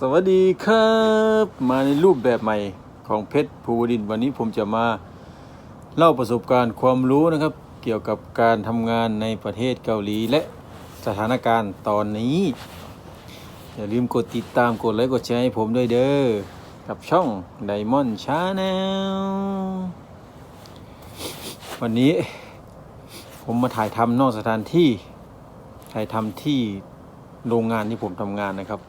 สวัสดีครับ มาในรูปแบบใหม่ของเพชรภูวดิน วันนี้ผมจะมาเล่าประสบการณ์ความรู้นะครับ เกี่ยวกับการทำงานในประเทศเกาหลีและสถานการณ์ตอนนี้ อย่าลืมกดติดตามกดไลค์กดแชร์ให้ผมด้วยเด้อกับช่อง Diamond Channel วันนี้ผมมาถ่ายทำนอกสถานที่ ถ่ายทำที่โรงงานที่ผมทำงานนะครับ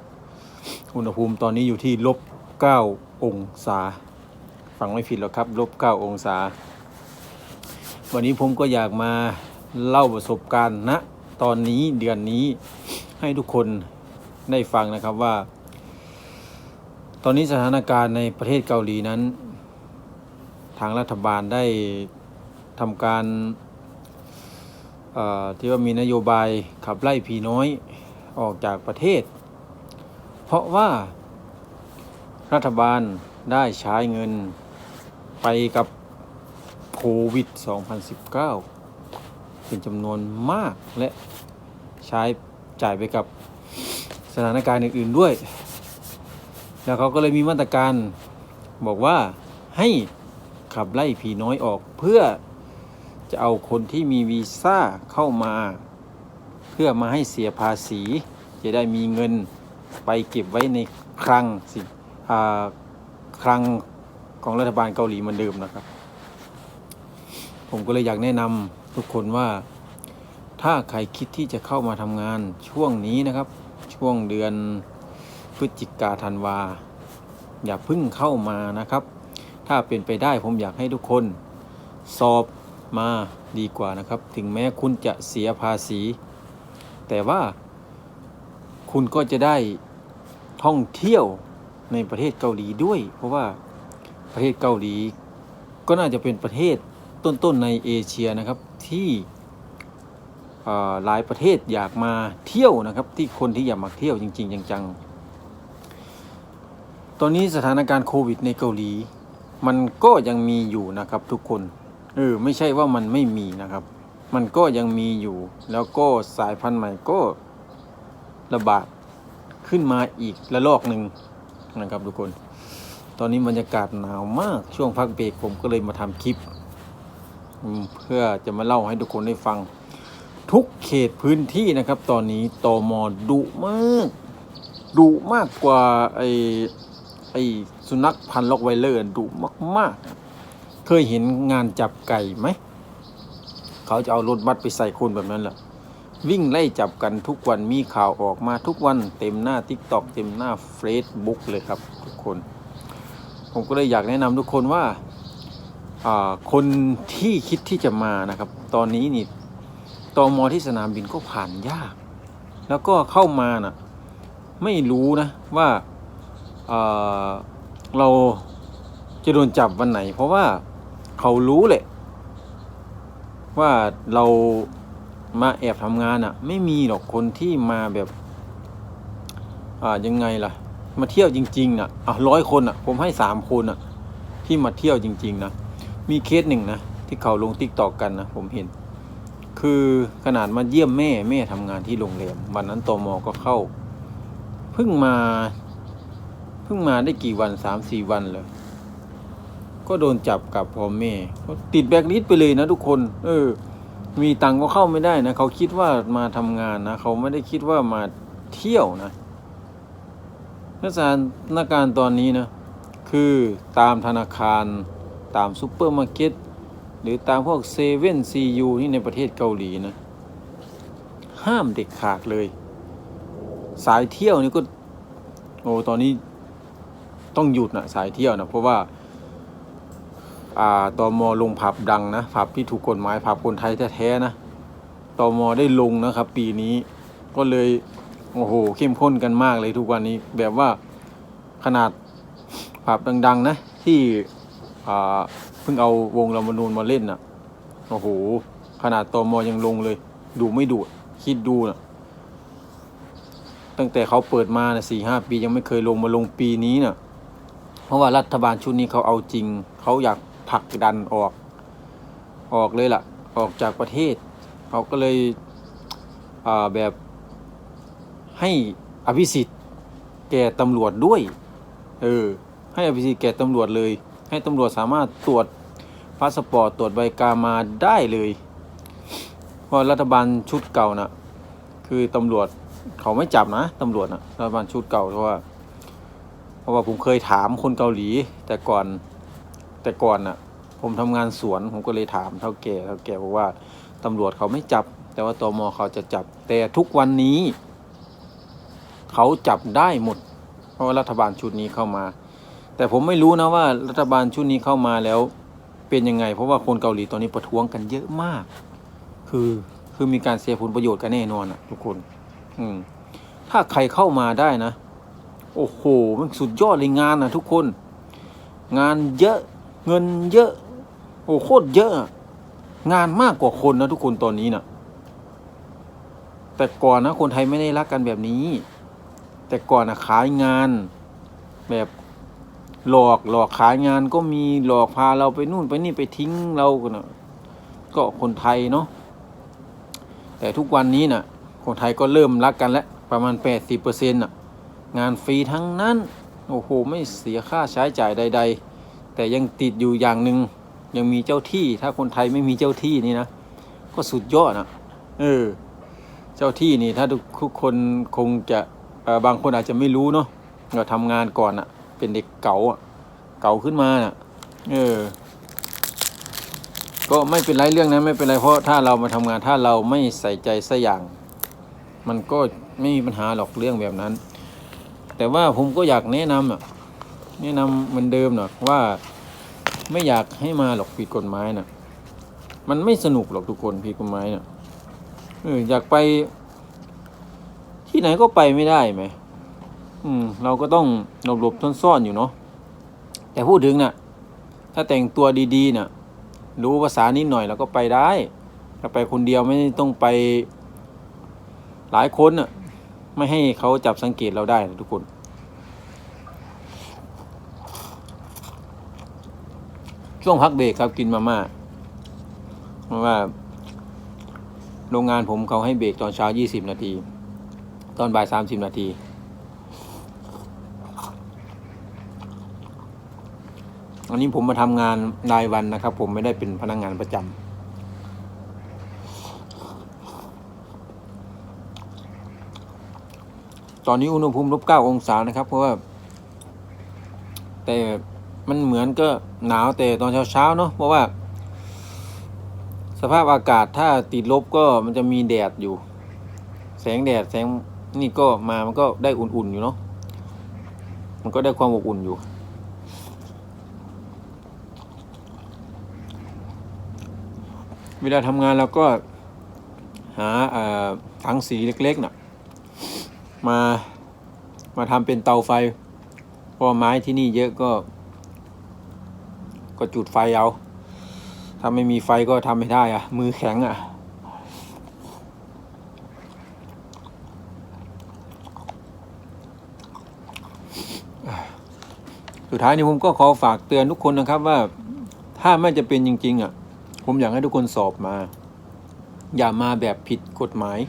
อุณหภูมิตอนนี้อยู่ที่ลบ9องศา ฟังไม่ผิดหรอกครับลบ9องศา วันนี้ผมก็อยากมาเล่าประสบการณ์ณตอนนี้เดือนนี้ให้ทุกคนได้ฟังนะครับว่า ตอนนี้สถานการณ์ในประเทศเกาหลีนั้น ทางรัฐบาลได้ทำการที่ว่ามีนโยบายขับไล่ผีน้อยออกจากประเทศ เพราะว่า รัฐบาลได้ใช้เงินไปกับโควิด 2019 เป็นจำนวนมากและใช้จ่ายไปกับสถานการณ์อื่น ๆด้วย แล้วเขาก็เลยมีมาตรการบอกว่าให้ขับไล่ผีน้อยออกเพื่อจะเอาคนที่มีวีซ่าเข้ามา เพื่อมาให้เสียภาษี จะได้มีเงิน ไปเก็บไว้ในคลังสิคลังของรัฐบาลเกาหลีเหมือนเดิมนะครับ ผมก็เลยอยากแนะนำทุกคนว่าถ้าใครคิดที่จะเข้ามาทำงานช่วงนี้นะครับ ช่วงเดือนพฤศจิกาธันวา อย่าพึ่งเข้ามานะครับ ถ้าเป็นไปได้ผมอยากให้ทุกคน สอบมาดีกว่านะครับ ถึงแม้คุณจะเสียภาษี แต่ว่า คุณก็จะได้ท่องเที่ยวในประเทศเกาหลีด้วย เพราะว่าประเทศเกาหลี ก็น่าจะเป็นประเทศต้นๆในเอเชียนะครับที่หลายประเทศอยากมาเที่ยวนะครับ ที่คนที่อยากมาเที่ยวจริง ๆ จังๆ ตอนนี้สถานการณ์โควิดในเกาหลี มันก็ยังมีอยู่นะครับทุกคนเออไม่ใช่ว่ามันไม่มีนะครับ มันก็ยังมีอยู่ แล้วก็สายพันธุ์ใหม่ก็ ระบาดขึ้นมาอีกระลอกหนึ่งนะครับทุกคน ตอนนี้บรรยากาศหนาวมากช่วงพักเบรกผมก็เลยมาทำคลิป เพื่อจะมาเล่าให้ทุกคนได้ฟัง ทุกเขตพื้นที่นะครับ ตอนนี้ตอมอดุมากดุมากกว่าไอไอสุนัขพันธุ์ล็อกไวเลอร์ดุมากๆ เคยเห็นงานจับไก่ไหม เขาจะเอารถบัสไปใส่คนแบบนั้นแหละ วิ่งไล่จับกันทุกวันมีข่าวออกมาทุกวันเต็มหน้า t ิ k t o k เต็มหน้า Facebook เลยครับทุกคน ผมก็เลยอยากแนะนำทุกคนว่าคนที่คิดที่จะมานะครับ ตอนนี้นี่ตอมอที่สนามบินก็ผ่านยาก แล้วก็เข้ามาน่ะไม่รู้นะว่าอ่าเราจะโดนจับวันไหน เพราะว่าเขารู้แหละว่าเรา มาแอบทำงานอะ่ะ ไม่มีหรอกคนที่มาแบบ อ่ายังไงล่ะ มาเที่ยวจริงๆน่ะอะร้อยคนอะ ผมให้สามคนอะ ที่มาเที่ยวจริง ๆ นะ มีเคสหนึ่งนะที่เขาลงติ๊กตอกกันนะผมเห็น คือขนาดมาเยี่ยมแม่แม่ทำงานที่โรงแรมวันนั้นตมก็เข้า เพิ่งมา เพิ่งมาได้กี่วันสามสี่วันเลยก็โดนจับกับพ่อแม่ติดแบล็คลิสต์ไปเลยนะทุกคน เออ มีตังก็เข้าไม่ได้นะเขาคิดว่ามาทำงานนะเขาไม่ได้คิดว่ามาเที่ยวนะสถานการณ์ตอนนี้นะคือตามธนาคารตามซูเปอร์มาร์เก็ตหรือตามพวกเซเว่นซียูที่ในประเทศเกาหลีนะ ห้ามเด็กขาดเลย สายเที่ยวนี่ก็โอ้ตอนนี้ต้องหยุดนะสายเที่ยวนะเพราะว่า ตอ่าตมลงผับดังนะผับที่ถูกกฎหมายผับคนไทยแท้ๆนะตอมอได้ลงนะครับ ปีนี้ก็เลยโอ้โหเข้มข้นกันมากเลยทุกวันนี้ แบบว่าขนาดผับดัง ๆ นะ ที่เพิ่งเอาวงรามานูนมาเล่นน่ะโอ้โหขนาดตอมอยังลงเลย ดูไม่ดูคิดดูนะตั้งแต่เขาเปิดมานะสี่ห้าปียังไม่เคยลงมาลงปีนี้น่ะเพราะว่ารัฐบาลชุดนี้เขาเอาจริงเขาอยาก ผลักดันออกออกเลยล่ะ ออกจากประเทศ เขาก็เลยแบบให้อภิสิทธิ์แก่ตำรวจด้วย เออ ให้อภัยสิทธิ์แก่ตำรวจเลย ให้ตำรวจสามารถตรวจพาสปอร์ตตรวจใบกามาได้เลยเพราะรัฐบาลชุดเก่าน่ะ คือตำรวจเขาไม่จับนะตำรวจนะรัฐบาลชุดเก่าเพราะว่า เพราะว่าผมเคยถามคนเกาหลีแต่ก่อน แต่ก่อนน่ะ ผมทำงานสวนผมก็เลยถามเท่าแก่เท่าแก่บอกว่าตำรวจเขาไม่จับ แต่ว่าตมเขาจะจับ แต่ทุกวันนี้ เขาจับได้หมด เพราะว่ารัฐบาลชุดนี้เข้ามา แต่ผมไม่รู้นะว่า รัฐบาลชุดนี้เข้ามาแล้ว เป็นยังไง เพราะว่าคนเกาหลีตอนนี้ประท้วงกันเยอะมาก คือคือมีการเสียผลประโยชน์กันแน่นอนอะทุกคน อืม ถ้าใครเข้ามาได้นะ โอ้โห มันสุดยอดเลยงานนะทุกคน งานเยอะ เงินเยอะ โอ้โคตรเยอะ งานมากกว่าคนนะทุกคนตอนนี้นะแต่ก่อนนะคนไทยไม่ได้รักกันแบบนี้ แต่ก่อนนะขายงานแบบหลอกหลอกขายงานก็มีหลอกพาเราไปนู่นไปนี่ไปทิ้งเรากันนะก็คนไทยเนาะแต่ทุกวันนี้น่ะ คนไทยก็เริ่มรักกันแล้ว ประมาณ 80%น่ะ งานฟรีทั้งนั้น โอ้โห ไม่เสียค่าใช้จ่ายใด ๆ แต่ยังติดอยู่อย่างหนึ่งยังมีเจ้าที่ ถ้าคนไทยไม่มีเจ้าที่นี่นะก็สุดยอดนะเออ เจ้าที่นี่ถ้าทุกคนคงจะบางคนอาจจะไม่รู้เนาะเราทำงานก่อนอะ่ะเป็นเด็กเก่าอะ่ะเก่าขึ้นมาน่ะ เออ ก็ไม่เป็นไรเรื่องนั้นไม่เป็นไรเพราะถ้าเรามาทำงานถ้าเราไม่ใส่ใจสักอย่าง มันก็ไม่มีปัญหาหรอกเรื่องแบบนั้น แต่ว่าผมก็อยากแนะนำอะ แนะนำเหมือนเดิมหน่อยว่าไม่อยากให้มาหรอกผิดกฎหมายน่ะ มันไม่สนุกหรอกทุกคนผิดกฎหมายน่ะเอออยากไป ที่ไหนก็ไปไม่ได้ไหมอืม เราก็ต้องหลบหลบซ่อนซ่อนๆอยู่เนาะแต่พูดถึงน่ะ ถ้าแต่งตัวดีๆน่ะ รู้ภาษานิดหน่อยเราก็ไปได้ถ้าไปคนเดียวไม่ต้องไปหลายคนน่ะ ไม่ให้เขาจับสังเกตเราได้นะทุกคน ช่วงพักเบรกครับกินมาม่าเพราะว่า โรงงานผมเขาให้เบรกตอนเช้า20นาที ตอนบ่าย30นาทีอันนี้ผมมาทำงานรายวันนะครับ ผมไม่ได้เป็นพนักงานประจำตอนนี้อุณหภูมิลบเก้าองศานะครับ เพราะว่า แต่ มันเหมือนก็หนาวแต่ตอนเช้าๆเนาะเพราะว่า สภาพอากาศถ้าติดลบก็มันจะมีแดดอยู่ แสงแดดแสงนี่ก็มามันก็ได้อุ่นๆอยู่เนาะมันก็ได้ความอบอุ่นอยู่เวลาทำงานเราก็หาถังสีเล็กๆน่ะมา มาทำเป็นเตาไฟเพราะไม้ที่นี่เยอะก็ ก็จุดไฟเอา ถ้าไม่มีไฟก็ทำไม่ได้อะมือแข็งอะสุดท้ายนี้ผมก็ขอฝากเตือนทุกคนนะครับว่าถ้าไม่จะเป็นจริง ๆ อะ ผมอยากให้ทุกคนสอบมา อย่ามาแบบผิดกฎหมาย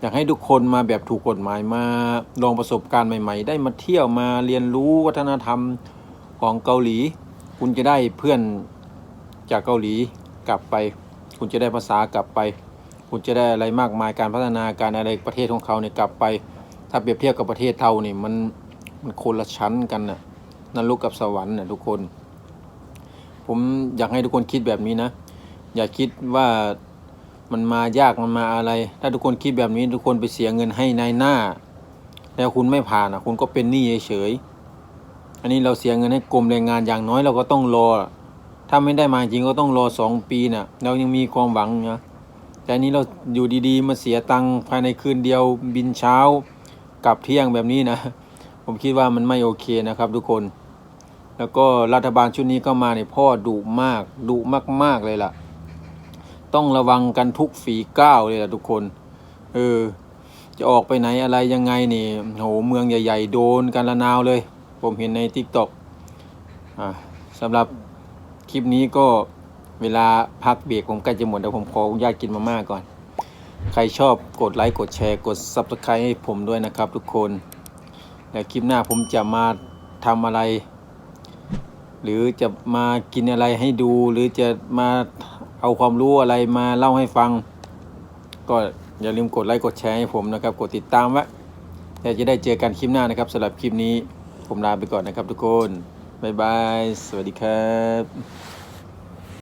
อยากให้ทุกคนมาแบบถูกกฎหมายมาลองประสบการณ์ใหม่ ๆ ได้มาเที่ยวมาเรียนรู้วัฒนธรรมของเกาหลี คุณจะได้เพื่อนจากเกาหลีกลับไป คุณจะได้ภาษากลับไป คุณจะได้อะไรมากมายการพัฒนาการอะไรประเทศของเขาเนี่ยกลับไป ถ้าเปรียบเทียบกับประเทศเท่านี่มันมันคนละชั้นกันน่ะนรกกับสวรรค์น่ะทุกคน ผมอยากให้ทุกคนคิดแบบนี้นะ อย่าคิดว่ามันมายากมันมาอะไร ถ้าทุกคนคิดแบบนี้ทุกคนไปเสียเงินให้นายหน้า แล้วคุณไม่ผ่านอะคุณก็เป็นหนี้เฉยๆ อันนี้เราเสียเงินให้กรมแรงงานอย่างน้อยเราก็ต้องรอ ถ้าไม่ได้มาจริงก็ต้องรอสองปีน่ะ เรายังมีความหวังนะแต่อันนี้เราอยู่ดีๆ มาเสียตังค์ภายในคืนเดียวบินเช้ากลับเที่ยงแบบนี้นะ ผมคิดว่ามันไม่โอเคนะครับทุกคน แล้วก็รัฐบาลชุดนี้ก็มาในยพ่อดุมากดุมากๆเลยล่ะ ต้องระวังกันทุกฝีก้าวเลยล่ะทุกคน เออ จะออกไปไหนอะไรยังไงนี่โหเมืองใหญ่ ๆ โดนกันละนาวเลย ผมเห็นในทิกตอกอ่าสำหรับคลิปนี้ก็เวลาพักเบรกผมใกล้จะหมดเดี๋ยวผมขออนุญาตกินมาม่าก่อน ใครชอบกดไลค์กดแชร์กด Subscribe ให้ผมด้วยนะครับทุกคนแล้วคลิปหน้าผมจะมาทำอะไร หรือจะมากินอะไรให้ดู หรือจะมาเอาความรู้อะไรมาเล่าให้ฟัง ก็อย่าลืมกดไลค์กดแชร์ให้ผมนะครับ กดติดตามไว้เดี๋ยวจะได้เจอกันคลิปหน้านะครับสำหรับคลิปนี้ ผมลาไปก่อนนะครับทุกคน บ๊ายบาย สวัสดีครับ